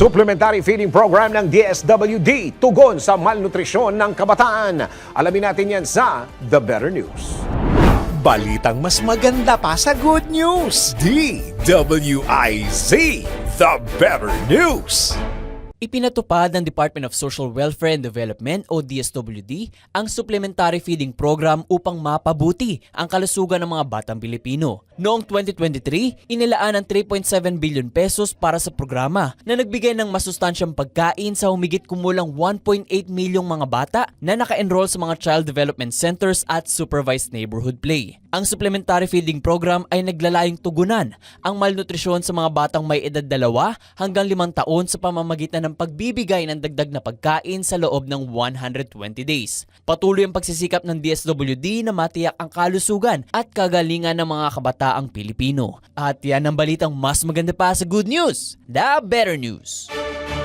Supplementary feeding program ng DSWD tugon sa malnutrisyon ng kabataan. Alamin natin yan sa The Better News. Balitang mas maganda pa sa good news. DWIZ, the better news. Ipinatupad ng Department of Social Welfare and Development o DSWD ang supplementary feeding program upang mapabuti ang kalusugan ng mga batang Pilipino. Noong 2023, inilaan ng 3.7 billion pesos para sa programa na nagbigay ng masustansyang pagkain sa humigit kumulang 1.8 milyong mga bata na naka-enroll sa mga child development centers at supervised neighborhood play. Ang supplementary feeding program ay naglalayong tugunan ang malnutrisyon sa mga batang may edad dalawa hanggang limang taon sa pamamagitan ng pagbibigay ng dagdag na pagkain sa loob ng 120 days. Patuloy ang pagsisikap ng DSWD na matiyak ang kalusugan at kagalingan ng mga kabataang Pilipino. At yan ang balitang mas maganda pa sa good news, the better news.